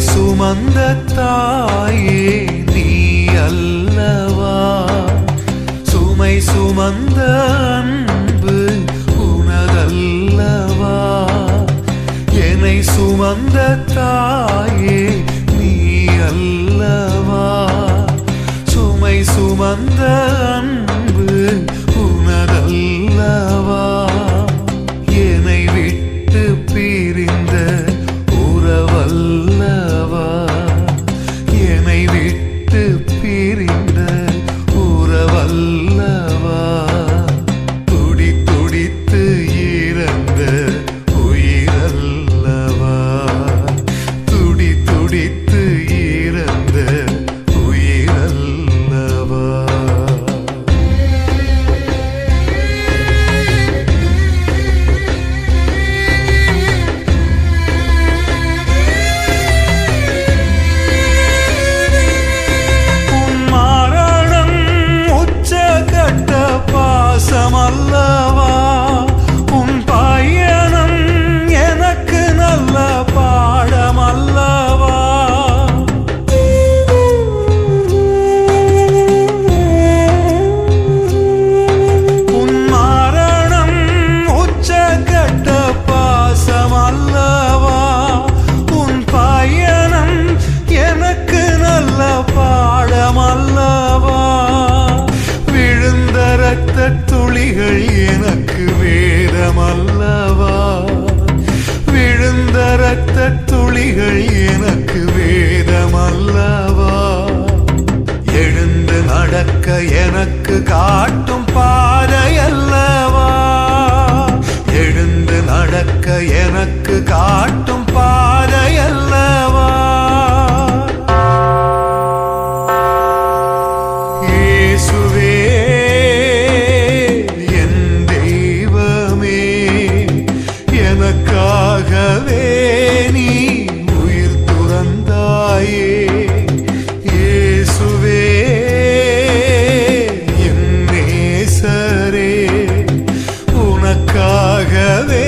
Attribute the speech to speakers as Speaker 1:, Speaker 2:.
Speaker 1: சுமந்த தாயே நீ அல்லவா? சுமை சுமந்த அன்பு உனதல்லவா? என்னை சுமந்த தாயே நீ அல்லவா? சுமை சுமந்த அன்பு விதிகள் எனக்கு வேதமல்லவா? எழுந்து நடக்க எனக்கு காட்டும் பாதை seveyim